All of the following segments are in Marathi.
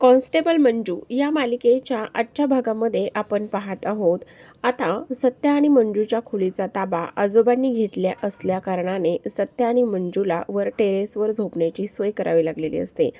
कॉन्स्टेबल मंजू या मालिकेच्या आजच्या भागामध्ये आपण पाहत आहोत. आता सत्या आणि मंजूच्या खोलीचा ताबा आजोबांनी घेतल्या असल्या कारणाने सत्या आणि मंजूला वर टेरेसवर झोपण्याची सोय करावी लागलेली असते.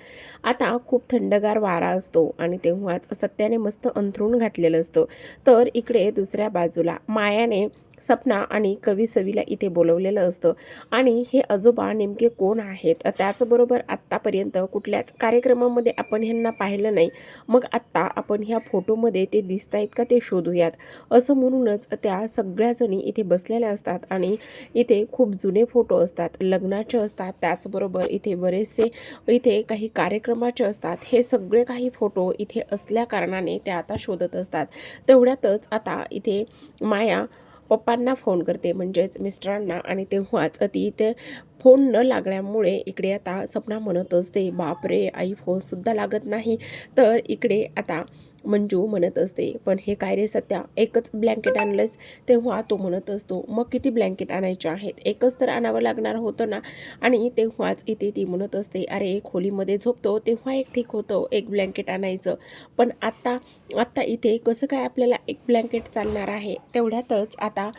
आता खूप थंडगार वारा असतो आणि तेव्हाच सत्याने मस्त अंथरूण घातलेलं असतं. तर इकडे दुसऱ्या बाजूला मायाने सपना आणि कवी सवीला इथे बोलवलेलं असतं. आणि हे आजोबा नेमके कोण आहेत? त्याचबरोबर आत्तापर्यंत कुठल्याच कार्यक्रमामध्ये आपण ह्यांना पाहिलं नाही. मग आत्ता आपण ह्या फोटोमध्ये ते दिसत आहेत का ते शोधूयात? असं म्हणूनच त्या सगळ्याजणी इथे बसलेल्या असतात आणि इथे खूप जुने फोटो असतात. लग्नाचे असतात. त्याचबरोबर इथे बरेचसे इथे काही कार्यक्रमाचे असतात. हे सगळे काही फोटो इथे असल्या कारणाने त्या आता शोधत असतात. तेवढ्यातच आता इथे माया पप्पांना फोन करते म्हणजेच मिस्टरांना आणि तेव्हाच ती ते फोन न लागल्यामुळे इकडे आता सपना म्हणत असते बापरे आई फोनसुद्धा लागत नाही. तर इकडे आता मंजू म्हणत असते पण हे काय रे सत्या एकच ब्लँकेट आणलंस? तेव्हा तो म्हणत असतो मग किती ब्लँकेट आणायचे आहेत? एकच तर आणावं लागणार होतं ना? आणि तेव्हाच इथे ती म्हणत असते अरे खोलीमध्ये झोपतो तेव्हा एक ठीक होतं एक ब्लँकेट आणायचं. पण आत्ता आत्ता इथे कसं काय आपल्याला एक ब्लँकेट चालणार आहे? तेवढ्यातच आता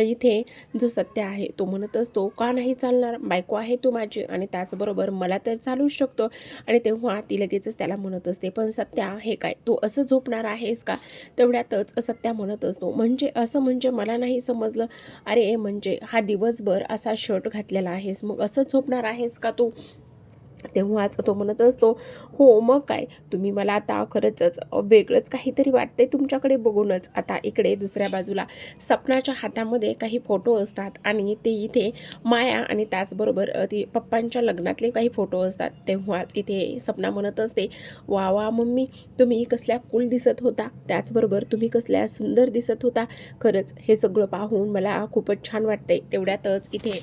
इथे जो सत्य आहे तो म्हणत असतो का नाही चालणार? बायको आहे तू माझी आणि त्याचबरोबर मला तर चालूच शकतो. आणि तेव्हा ती लगेचच त्याला म्हणत असते पण सत्या हे काय तू असं झोपणार आहेस का? तेवढ्यातच सत्या म्हणत असतो म्हणजे असं म्हणजे मला नाही समजलं. अरे म्हणजे हा दिवसभर असा शर्ट घातलेला आहेस मग असं झोपणार आहेस का तू? तेव्हाच तो म्हणत असतो हो मग काय? तुम्ही मला आता खरंच वेगळंच काहीतरी वाटते तुमच्याकडे बघूनच. आता इकडे दुसऱ्या बाजूला सपनाच्या हातामध्ये काही फोटो असतात आणि ते इथे माया आणि त्याचबरोबर ती पप्पांच्या लग्नातले काही फोटो असतात. तेव्हाच इथे सपना म्हणत असते वा वा मम्मी तुम्ही कसल्या कुल दिसत होता. त्याचबरोबर तुम्ही कसल्या सुंदर दिसत होता. खरंच हे सगळं पाहून मला खूपच छान वाटते तेवढ्यातच इथे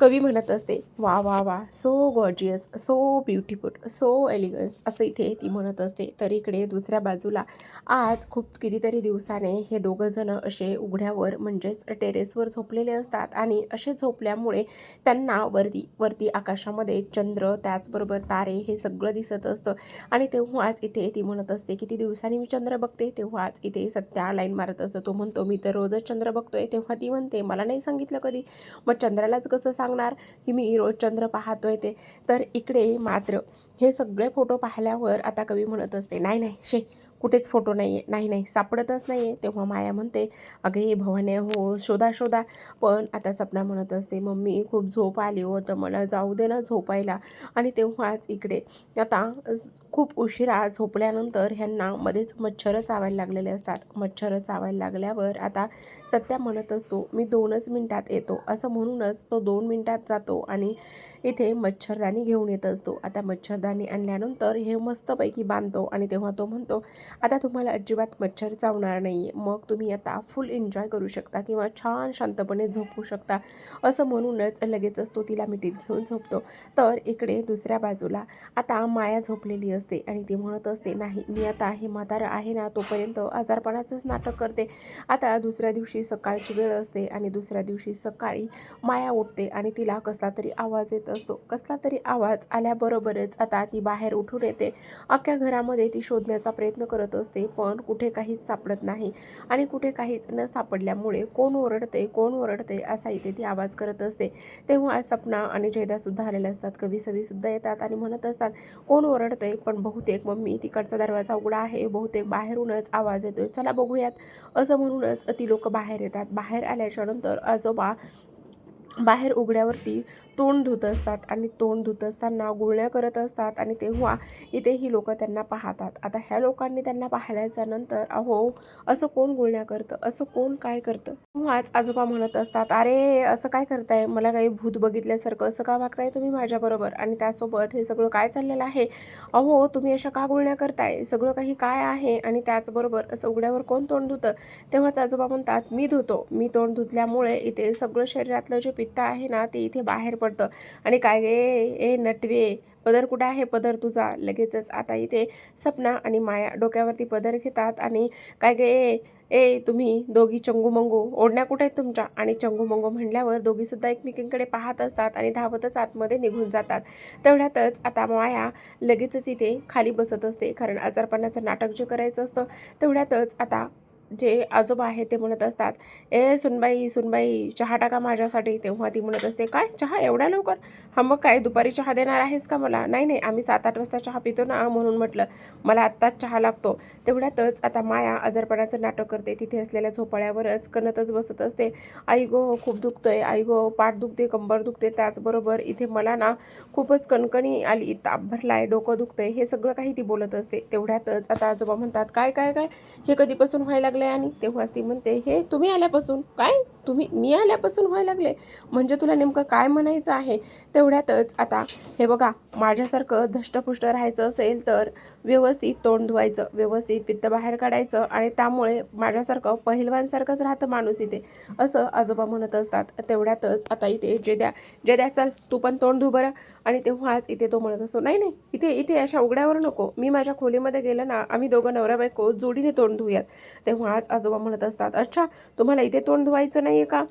कवी म्हणत असते वा वा वा so gorgeous so beautiful so elegance असं इथे ती म्हणत असते. तर इकडे दुसऱ्या बाजूला आज खूप कितीतरी दिवसाने हे दोघं जण असे उघड्यावर म्हणजेच टेरेसवर झोपलेले असतात आणि असे झोपल्यामुळे त्यांना वरती वरती आकाशामध्ये चंद्र त्याचबरोबर तारे हे सगळं दिसत असतं. आणि तेव्हाच इथे ती म्हणत असते किती दिवसांनी मी चंद्र बघते? तेव्हाच इथे सत्या लाईन मारत असतो. तो म्हणतो मी तर रोजच चंद्र बघतोय. तेव्हा ती म्हणते मला नाही सांगितलं कधी? मग चंद्रालाच कसं सांगणार की मी रोज चंद्र पाहतोय ते. तर इकडे मात्र हे सगळे फोटो पाहिल्यावर आता कवी म्हणत असते नाही नाही शे कुठेच फोटो नाही आहे नाही नाही सापडतच नाही आहे तेव्हा माया म्हणते अगे भवाने हो शोधा शोधा. पण आता सपना म्हणत असते मम्मी खूप झोप आली हो तर मला जाऊ दे ना झोपायला. आणि तेव्हाच इकडे आता खूप उशिरा झोपल्यानंतर ह्यांना मध्येच मच्छरं चावायला लागलेले असतात. मच्छरं चावायला लागल्यावर आता सत्या म्हणत असतो मी दोनच मिनिटात येतो. असं म्हणूनच तो दोन मिनिटात जातो आणि इथे मच्छरदाणी घेऊन येत असतो. आता मच्छरदाणी आणल्यानंतर हे मस्तपैकी बांधतो आणि तेव्हा तो म्हणतो आता तुम्हाला अजिबात मच्छर चावणार नाही मग तुम्ही आता फुल एन्जॉय करू शकता किंवा छान शांतपणे झोपू शकता. असं म्हणूनच लगेचच तो तिला मिठीत घेऊन झोपतो. तर इकडे दुसऱ्या बाजूला आता माया झोपलेली असते आणि ती म्हणत असते नाही मी आता हे म्हातारं आहे ना तोपर्यंत आजारपणाचंच नाटक करते. आता दुसऱ्या दिवशी सकाळची वेळ असते आणि दुसऱ्या दिवशी सकाळी माया उठते आणि तिला कसला तरी आवाज येत असतो. कसला तरी आवाज आल्याबरोबरच आता ती बाहेर उठून येते. अख्ख्या घरामध्ये ती शोधण्याचा प्रयत्न करत असते पण कुठे काहीच सापडत नाही. आणि कुठे काहीच न सापडल्यामुळे कोण ओरडते कोण ओरडते असा इथे ती आवाज करत असते. तेव्हा सपना आणि जयदासुद्धा आलेले असतात. कवी सवीसुद्धा येतात आणि म्हणत असतात कोण ओरडते पण बहुतेक मम्मी तिकडचा दरवाजा उघडा आहे बहुतेक बाहेरूनच आवाज येतोय. चला बघूयात. असं म्हणूनच ती लोक बाहेर येतात. बाहेर आल्याच्यानंतर आजोबा बाहेर उघड्यावरती तोंड धुत असतात आणि तोंड धुत असताना गुळण्या करत असतात आणि तेव्हा इथे ही लोक त्यांना पाहतात. आता ह्या लोकांनी त्यांना पाहिल्याच्या नंतर अहो असं कोण गुळण्या करतं? असं कोण काय करतं? तेव्हाच आजोबा म्हणत असतात अरे असं काय करताय? मला काही भूत बघितल्यासारखं असं का वागताय तुम्ही माझ्याबरोबर? आणि त्यासोबत हे सगळं काय चाललेलं आहे? अहो तुम्ही अशा का गुळण्या करताय? सगळं काही काय आहे? आणि त्याचबरोबर असं उघड्यावर कोण तोंड धुतं? तेव्हाच आजोबा म्हणतात मी धुतो. मी तोंड धुतल्यामुळे इथे सगळं शरीरातलं जे पित्त आहे ना ते इथे बाहेर पडतं. पडतं. आणि काय गे ए नटवे पदर कुठे आहे? पदर तुझा. लगेचच आता इथे सपना आणि माया डोक्यावरती पदर घेतात आणि काय गे ए ए तुम्ही दोघी चंगू मंगू ओढण्या कुठे आहेत तुमच्या? आणि चंगू मंगू म्हणल्यावर दोघीसुद्धा एकमेकींकडे पाहत असतात आणि धावतच आतमध्ये निघून जातात. तेवढ्यातच आता माया लगेचच इथे खाली बसत असते. कारण आजारपणाचं नाटक जे करायचं असतं तेवढ्यातच आता जे आजोबा आहेत ते म्हणत असतात ए सुनबाई सुनबाई चहा टाका माझ्यासाठी. तेव्हा ती म्हणत असते काय? चहा एवढ्या लवकर? हा मग काय दुपारी चहा देणार आहेस का मला? नाही नाही आम्ही सात आठ वाजता चहा पितो ना म्हणून म्हटलं मला आत्ताच चहा लागतो. तेवढ्यातच आता माया आजारपणाचं नाटक करते तिथे असलेल्या झोपाळ्यावरच कणतच बसत असते. आई गो खूप दुखतंय आई गो पाठ दुखते कंबर दुखते त्याचबरोबर इथे मला ना खूपच कणकणी आली ताप भरलाय डोकं दुखतंय हे सगळं काही ती बोलत असते. तेवढ्यातच आता आजोबा म्हणतात काय काय काय? हे कधीपासून व्हायला लागले आणि तेव्हाच ती म्हणते हे तुम्ही आल्यापासून? काय? तुम्ही मी आल्यापासून व्हायला लागले? म्हणजे तुला नेमकं काय म्हणायचं आहे? तेवढ्यातच आता हे बघा माझ्यासारखं धष्टपुष्ट राहायचं असेल तर व्यवस्थित तोंड धुवायचं व्यवस्थित पित्त बाहेर काढायचं आणि त्यामुळे माझ्यासारखं पहिलवानसारखंच राहतं माणूस इथे असं आजोबा म्हणत असतात. तेवढ्यातच आता इथे जे द्या जे द्या चल तू पण तोंड धु बरं. आणि तेव्हाच इथे तो म्हणत असतो नाही नाही इथे इथे अशा उघड्यावर नको. मी माझ्या खोलीमध्ये गेलं ना आम्ही दोघं नवरा बायको जोडीने तोंड धुयात तेव्हाच आजोबा म्हणत असतात अच्छा तुम्हाला इथे तोंड धुवायचं नाही आहे का?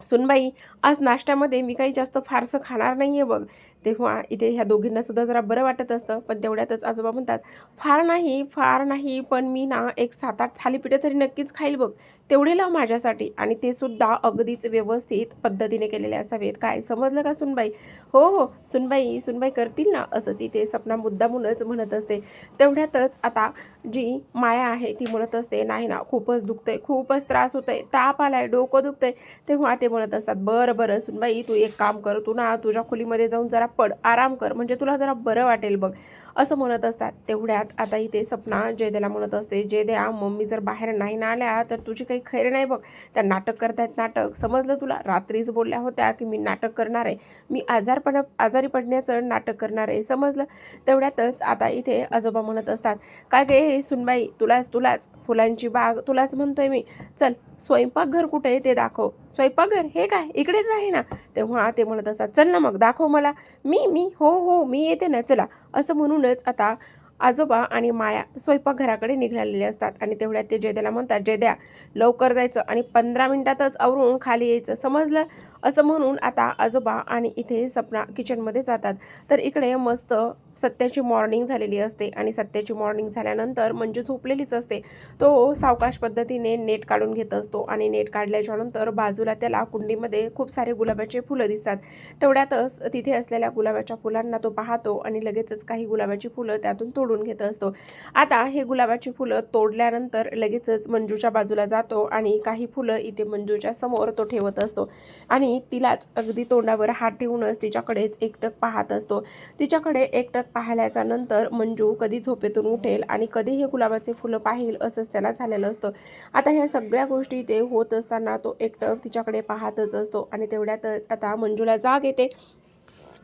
सुनबाई आज नाश्त्यामध्ये मी काही जास्त फारसं खाणार नाही आहे बघ. तेव्हा इथे ह्या दोघींनासुद्धा जरा बरं वाटत असतं पण तेवढ्यातच आजोबा म्हणतात फार नाही फार नाही पण मी ना एक सात आठ थालीपीठं तरी नक्कीच खाईल बघ. तेवढे लाव माझ्यासाठी आणि ते सुद्धा अगदीच व्यवस्थित पद्धतीने केलेले असावेत. काय समजलं का सुनबाई? हो हो सुनबाई सुनबाई करतील ना असंच इथे सपना मुद्दामूनच म्हणत असते. तेवढ्यातच आता जी माया आहे ती म्हणत असते नाही ना खूपच दुखतंय खूपच त्रास होतोय ताप आलाय डोकं दुखतंय. तेव्हा ते म्हणत असतात बरं बरं सुनबाई तू एक काम कर तू ना तुझ्या खोलीमध्ये जाऊन जरा पड आराम कर म्हणजे तुला जरा बरं वाटेल बघ. असं म्हणत असतात. तेवढ्यात आता इथे सपना जयदेला म्हणत असते जयद्या मम्मी जर बाहेर नाही ना आल्या तर तुझी काही खैर नाही बघ. त्या नाटक करतायत नाटक. समजलं तुला? रात्रीच बोलल्या होत्या की मी नाटक करणार आहे. मी आजारपणा आजारी पडण्याचं नाटक करणार आहे. समजलं? तेवढ्यातच आता इथे आजोबा म्हणत असतात काय गे हे सुनबाई? तुलाच तुलाच. फुलांची बाग तुलाच म्हणतोय मी. चल स्वयंपाकघर कुठे आहे ते दाखव. स्वयंपाकघर? हे काय? इकडेच आहे ना? तेव्हा ते म्हणत असतात चल ना मग दाखव मला. मी मी हो हो मी येते ना. चला. असं म्हणूनच आता आजोबा आणि माया स्वयंपाकघराकडे निघालेले असतात. आणि तेवढ्यात ते जयद्याला म्हणतात जयद्या लवकर जायचं आणि पंधरा मिनिटातच आवरून खाली यायचं. समजलं? असं म्हणून आता आजोबा आणि इथे सपना किचनमध्ये जातात. तर इकडे मस्त सत्याची मॉर्निंग झालेली असते आणि सत्याची मॉर्निंग झाल्यानंतर मंजू झोपलेलीच असते. तो सावकाश पद्धतीने नेट काढून घेत असतो आणि नेट काढल्याच्यानंतर बाजूला त्याला कुंडीमध्ये खूप सारे गुलाबाचे फुलं दिसतात. तेवढ्यातच तिथे असलेल्या गुलाबाच्या फुलांना तो पाहतो आणि लगेचच काही गुलाबाची फुलं त्यातून तोडून घेत असतो. आता हे गुलाबाची फुलं तोडल्यानंतर लगेचच मंजूच्या बाजूला जातो आणि काही फुलं इथे मंजूच्या समोर तो ठेवत असतो आणि तिलाच अगदी तोंडावर हात ठेवूनच तिच्याकडेच एकटक पाहत असतो. तिच्याकडे एकटक पाहिल्याच्या नंतर मंजू कधी झोपेतून उठेल आणि कधी हे गुलाबाचे फुलं पाहिल असंच त्याला झालेलं असतं. आता ह्या सगळ्या गोष्टी ते होत असताना तो एकटक तिच्याकडे पाहतच असतो आणि तेवढ्यातच आता मंजूला जाग येते.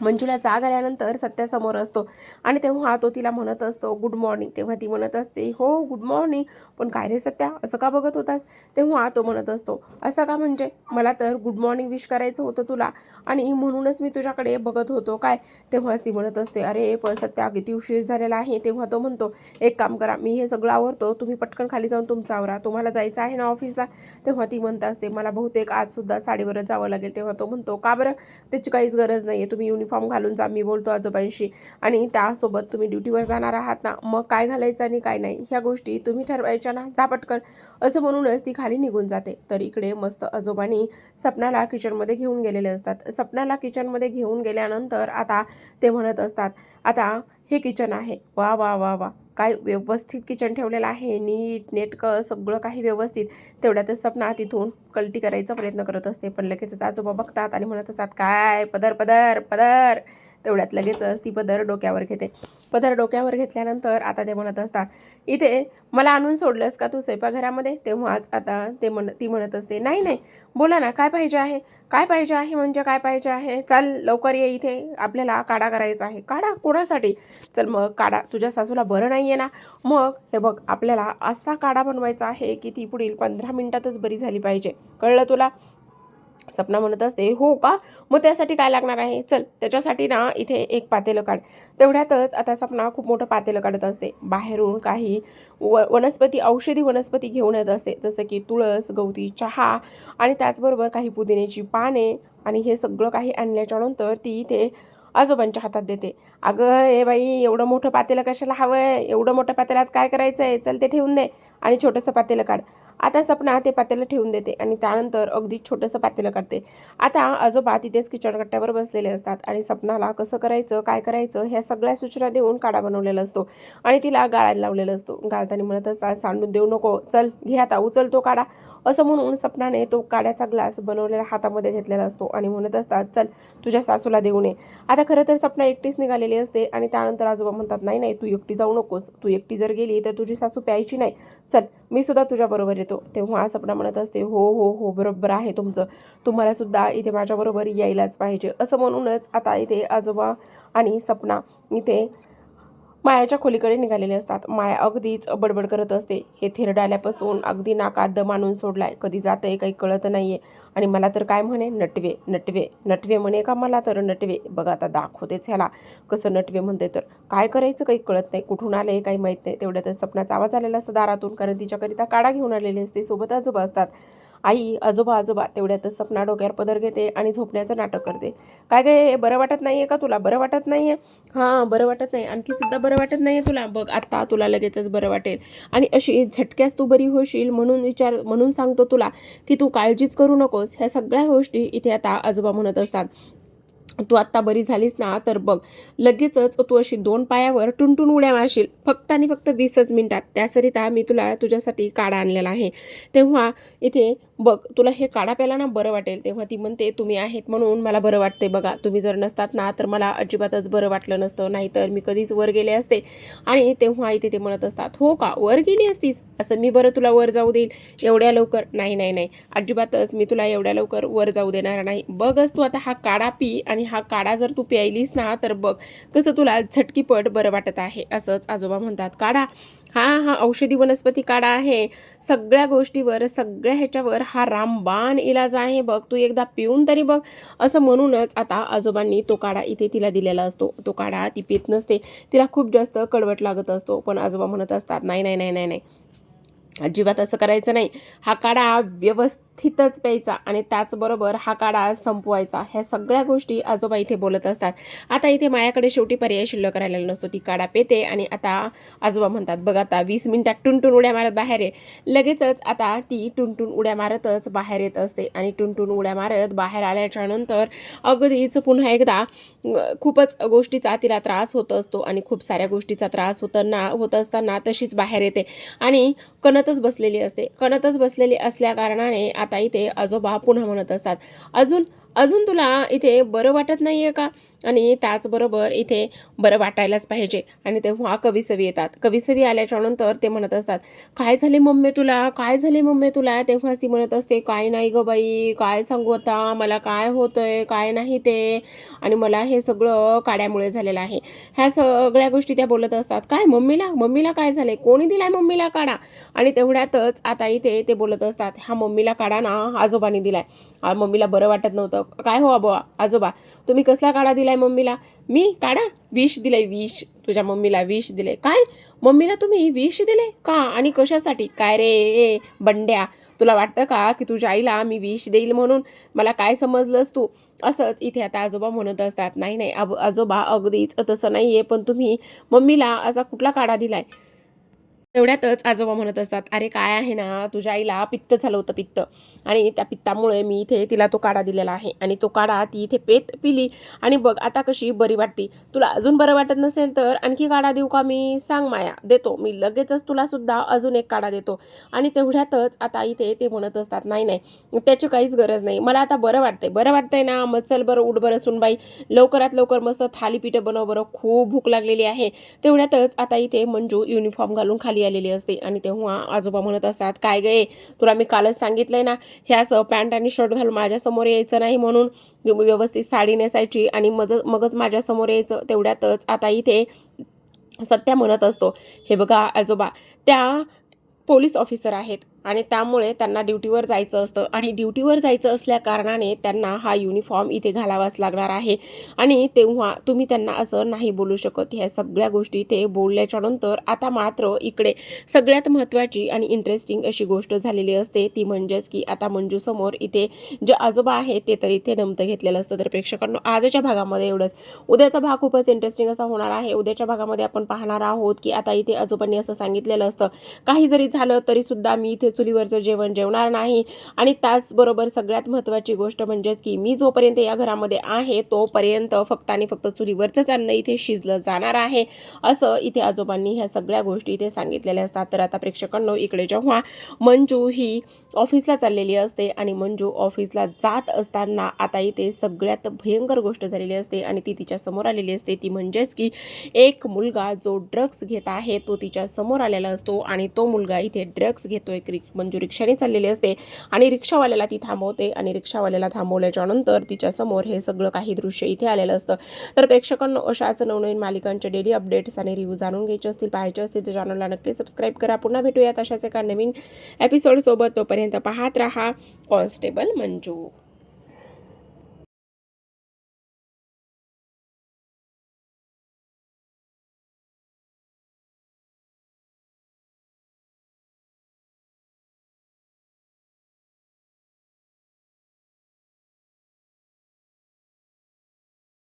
मंजूला जाग आल्यानंतर सत्यासमोर असतो. आणि तेव्हा तो तिला म्हणत असतो गुड मॉर्निंग तेव्हा ती म्हणत असते हो गुड मॉर्निंग पण काय रे सत्या असं का बघत होतास? तेव्हा तो म्हणत असतो असं का म्हणजे? मला तर गुड मॉर्निंग विश करायचं होतं तुला आणि म्हणूनच मी तुझ्याकडे बघत होतो काय? तेव्हाच ती म्हणत असते अरे पण सत्या किती उशीर झालेला आहे. तेव्हा तो म्हणतो एक काम करा मी हे सगळं आवरतो तुम्ही पटकन खाली जाऊन तुमचा आवरा तुम्हाला जायचं आहे ना ऑफिसला तेव्हा ती म्हणत असते मला बहुतेक आजसुद्धा साडीवरच जावं लागेल. तेव्हा तो म्हणतो का बरं? त्याची काहीच गरज नाही आहे तुम्ही युनिफॉर्म घालून जा मी बोलतो आजोबांशी. आणि त्यासोबत तुम्ही ड्युटीवर जाणार आहात ना मग काय घालायचं आणि काय नाही ह्या गोष्टी तुम्ही ठरवायच्या ना जा पटकन. असं म्हणूनच ती खाली निघून जाते. तर इकडे मस्त आजोबांनी सपनाला किचनमध्ये घेऊन गेलेले असतात. सपनाला किचनमध्ये घेऊन गेल्यानंतर आता ते म्हणत असतात आता हे किचन आहे. वा वा वा वा. काय व्यवस्थित किचन ठेवलेलं आहे नीट नेटकं सगळं काही व्यवस्थित तेवढ्यातच सपना तिथून कल्टी करायचा प्रयत्न करत असते. पण लगेचच आजोबा बघतात आणि म्हणत असतात काय? पदर पदर पदर. तेवढ्यात लगेचच ती पदर डोक्यावर घेते. पदर डोक्यावर घेतल्यानंतर आता ते म्हणत असतात इथे मला आणून सोडलंस का तू स्वयंपाकघरामध्ये? तेव्हाच आता ते म्हण ती म्हणत असते नाही नाही बोला ना काय पाहिजे आहे? काय पाहिजे आहे म्हणजे काय पाहिजे आहे? चल लवकर ये इथे आपल्याला काढा करायचा आहे. काढा? कोणासाठी? चल मग काढा तुझ्या सासूला बरं नाही आहे ना. मग हे बघ आपल्याला असा काढा बनवायचा आहे की ती पुढील पंधरा मिनिटातच बरी झाली पाहिजे. कळलं तुला? सपना म्हणत असते हो का? मग त्यासाठी काय लागणार आहे? चल त्याच्यासाठी ना इथे एक पातेलं काढ. तेवढ्यातच आता सपना खूप मोठं पातेलं काढत असते. बाहेरून काही व वनस्पती औषधी वनस्पती घेऊन येत असते जसं की तुळस गवती चहा आणि त्याचबरोबर काही पुदिन्याची पाने आणि हे सगळं काही आणल्याच्यानंतर ती इथे आजोबांच्या हातात देते. अगं हे बाई एवढं मोठं पातेलं कशाला हवं आहे एवढं मोठं पातेल्यात काय करायचं आहे चल ते ठेवून दे आणि छोटंसं पातेलं काढ. आता सपना ते पातेलं ठेवून देते आणि त्यानंतर अगदी छोटंसं पातेलं काढते. आता आजोबा तिथेच किचन कट्ट्यावर बसलेले असतात आणि सपनाला कसं करायचं काय करायचं ह्या सगळ्या सूचना देऊन काढा बनवलेला असतो आणि तिला गाळायला लावलेला असतो. गाळताना म्हणत असतात सांडून देऊ नको. चल घे आता उचल तो काढा. असं म्हणून सपनाने तो काड्याचा ग्लास बनवलेला हातामध्ये घेतलेला असतो आणि म्हणत असतात चल तुझ्या सासूला देऊ नये. आता खरं तर सपना एकटीच निघालेली असते आणि त्यानंतर आजोबा म्हणतात नाही नाही तू एकटी जाऊ नकोस. तू एकटी जर गेली तर तुझी सासू प्यायची नाही. चल मी सुद्धा तुझ्याबरोबर येतो. तेव्हा सपना म्हणत असते हो हो हो बरोबर आहे तुमचं. तुम्हाला सुद्धा इथे माझ्याबरोबर यायलाच पाहिजे. असं म्हणूनच आता इथे आजोबा आणि सपना इथे मायाच्या खोलीकडे निघालेले असतात. माया अगदीच बडबड करत असते. हे थेरड आल्यापासून अगदी नाकात दम आणून सोडलाय. कधी जातंय काही कळत नाहीये. आणि मला तर काय म्हणे? नटवे नटवे नटवे म्हणे का मला तर? नटवे. बघा आता दाखवतेच ह्याला. कसं नटवे म्हणते तर? काय करायचं काही कळत नाही. कुठून आले काही माहीत नाही. तेवढ्यातच सपनाचा आवाज आलेला असतो दारातून. कारण तिच्याकरिता काढा घेऊन आलेली असते. सोबत आजोबा असतात. आई आजोबा आजोबा तेवढ्यातच सपना डोक्यावर पदर घेते आणि झोपण्याचं नाटक करते. काय काय बरं वाटत नाही आहे का तुला? बरं वाटत नाही आहे हां बरं वाटत नाही. आणखी सुद्धा बरं वाटत नाही आहे तुला? बघ आत्ता तुला लगेचच बरं वाटेल. आणि अशी झटक्यास तू बरी होशील म्हणून विचार म्हणून सांगतो तुला की तू काळजीच करू नकोस. ह्या सगळ्या गोष्टी इथे आता आजोबा म्हणत असतात. तू आत्ता बरी झालीस ना? तर बघ लगेचच तू अशी दोन पायावर टुनटुन उड्या मारशील. फक्त आणि फक्त वीसच मिनिटात. त्यासरिता मी तुला तुझ्यासाठी काढा आणलेला आहे. तेव्हा इथे बघ तुला हे काढा प्याला ना बरं वाटेल. तेव्हा ती म्हणते तुम्ही आहेत म्हणून मला बरं वाटते बघा. तुम्ही जर नसतात ना तर मला अजिबातच बरं वाटलं नसतं. नाहीतर मी कधीच वर गेले असते. आणि तेव्हा आई ते म्हणत असतात हो का? वर गेली असतीस? असं मी बरं तुला वर जाऊ देईल. एवढ्या लवकर. नाही नाही नाही. अजिबातच. मी तुला एवढ्या लवकर वर जाऊ देणार नाही. बघच तू आता हा काढा पी आणि हा काढा जर तू प्यायलीस ना तर बघ कसं तुला झटकीपट बरं वाटत आहे. असंच आजोबा म्हणतात काढा. हा हा औषधी वनस्पती काढा आहे. सगळ्या गोष्टीवर सगळ्या ह्याच्यावर हा रामबाण इलाज आहे बघ. तू एकदा पिऊन तरी बघ. असं म्हणूनच आता आजोबांनी तो काढा इथे तिला दिलेला असतो. तो काढा ती पित नसते. तिला खूप जास्त कडवट लागत असतो. पण आजोबा म्हणत असतात नाही नाही नाही नाही नाही. अजिबात असं करायचं नाही. हा काढा व्यवस्थितच प्यायचा आणि त्याचबरोबर हा काढा संपवायचा. ह्या सगळ्या गोष्टी आजोबा इथे बोलत असतात. आता इथे मायाकडे शेवटी पर्याय शिल्लक राहिलेला नसतो. ती काढा पेते आणि आता आजोबा म्हणतात बघ आता वीस मिनिटात टुनटुन उड्या मारत बाहेर आहे लगेचच आता ती टुनटुन उड्या मारतच बाहेर येत असते आणि टुनटुन उड्या मारत बाहेर आल्याच्यानंतर अगदीच पुन्हा एकदा खूपच गोष्टीचा तिला त्रास होत असतो आणि खूप साऱ्या गोष्टीचा त्रास होताना होत असताना तशीच बाहेर येते आणि कणतच बसलेली असते. कणतच बसलेली असल्या कारणाने आता इथे आजोबा पुन्हा म्हणत असतात अजून अजून तुला इथे बरं वाटत नाही आहे का? आणि त्याचबरोबर इथे बरं वाटायलाच पाहिजे. आणि तेव्हा कविसवी येतात. कविसवी आल्याच्यानंतर ते म्हणत असतात काय झाले मम्मी तुला? काय झाले मम्मी तुला? तेव्हाच ती म्हणत असते काय नाही गं बाई. काय सांगू आता? मला काय होतंय? काय नाही ते? आणि मला हे सगळं काड्यामुळे झालेलं आहे. ह्या सगळ्या गोष्टी त्या बोलत असतात काय मम्मीला? मम्मीला काय झाले? कोणी दिलाय मम्मीला काढा आणि तेवढ्यातच आता इथे ते बोलत असतात हा मम्मीला काढा ना आजोबाने दिलाय. आ, मम्मीला बरं वाटत नव्हतं. काय हो आबो आजोबा? तुम्ही कसला काढा दिलाय मम्मीला? मी काढा? विष दिलंय विष. तुझ्या मम्मीला विष दिले काय? मम्मीला तुम्ही विष दिले का? आणि कशासाठी? काय रे ए बंड्या? तुला वाटतं का की तुझ्या आईला मी विष देईल म्हणून? मला काय समजलंस तू? असंच इथे आता आजोबा म्हणत असतात. नाही नाही आब आजोबा अगदीच तसं नाही आहे पण तुम्ही मम्मीला असा कुठला काढा दिलाय? तेवढ्यातच आजोबा म्हणत असतात अरे काय आहे ना तुझ्या आईला पित्त झालं होतं पित्त. आणि त्या पित्तामुळे मी इथे तिला तो काढा दिलेला आहे. आणि तो काढा ती इथे पेत पिली. आणि बघ आता कशी बरी वाटते. तुला अजून बरं वाटत नसेल तर आणखी काढा देऊ का मी? सांग माया. देतो. मी लगेचच तुला सुद्धा अजून एक काढा देतो. आणि तेवढ्यातच आता इथे ते म्हणत असतात नाही नाही त्याची काहीच गरज नाही. मला आता बरं वाटतंय. बरं वाटतंय ना मग चल बरं उठ बरं सुनबाई. लवकरात लवकर मस्त थालीपीठं बनव बरं. खूप भूक लागलेली आहे. तेवढ्यातच आता इथे मंजू युनिफॉर्म घालून खाली आलेली असते. आणि तेव्हा आजोबा म्हणत असतात काय गे तुला मी कालच सांगितलंय ना ह्याच पॅन्ट आणि शर्ट घालून माझ्यासमोर यायचं नाही म्हणून व्यवस्थित साडी नेसायची आणि मज मगच माझ्यासमोर यायचं तेवढ्यातच आता इथे सत्या म्हणत असतो. हे बघा आजोबा त्या पोलीस ऑफिसर आहेत. आणि त्यामुळे त्यांना ड्युटीवर जायचं असतं. आणि ड्युटीवर जायचं असल्या कारणाने त्यांना हा युनिफॉर्म इथे घालावाच लागणार आहे. आणि तेव्हा तुम्ही त्यांना असं नाही बोलू शकत. ह्या सगळ्या गोष्टी ते बोलल्याच्यानंतर आता मात्र इकडे सगळ्यात महत्त्वाची आणि इंटरेस्टिंग अशी गोष्ट झालेली असते. ती म्हणजेच की आता मंजूसमोर इथे जे आजोबा आहेत ते तर इथे नमतं घेतलेलं असतं. तर प्रेक्षकांनो आजच्या भागामध्ये एवढंच. उद्याचा भाग खूपच इंटरेस्टिंग असा होणार आहे. उद्याच्या भागामध्ये आपण पाहणार आहोत की आता इथे आजोबांनी असं सांगितलेलं असतं. काही जरी झालं तरी सुद्धा मी इथे चुलीवरचं जेवण जेवणार नाही. आणि त्याचबरोबर सगळ्यात महत्त्वाची गोष्ट म्हणजेच की मी जोपर्यंत या घरामध्ये आहे तोपर्यंत फक्त आणि फक्त चुलीवरचंच अन्न इथे शिजलं जाणार आहे. असं इथे आजोबांनी ह्या सगळ्या गोष्टी इथे सांगितलेल्या असतात. तर आता प्रेक्षकांनो इकडे जेव्हा मंजू ही ऑफिसला चाललेली असते आणि मंजू ऑफिसला जात असताना आता इथे सगळ्यात भयंकर गोष्ट झालेली असते आणि ती तिच्या समोर आलेली असते. ती म्हणजेच की एक मुलगा जो ड्रग्स घेत आहे तो तिच्या समोर आलेला असतो आणि तो मुलगा इथे ड्रग्स घेतोय क्रिक मंजू रिक्षाने चाललेली असते आणि रिक्षावाल्याला ती थांबवते आणि रिक्षावाल्याला थांबवल्याच्या नंतर तिच्या समोर हे सगळं काही दृश्य इथे आलेलं असतं. तर प्रेक्षकांना अशाच नवनवीन मालिकांचे डेली अपडेट्स आणि रिव्ह्यू जाणून घ्यायचे असतील पाहायचे असतील तर चॅनलला नक्की सबस्क्राईब करा. पुन्हा भेटूयात अशाच एका नवीन एपिसोडसोबत तोपर्यंत पाहत राहा कॉन्स्टेबल मंजू.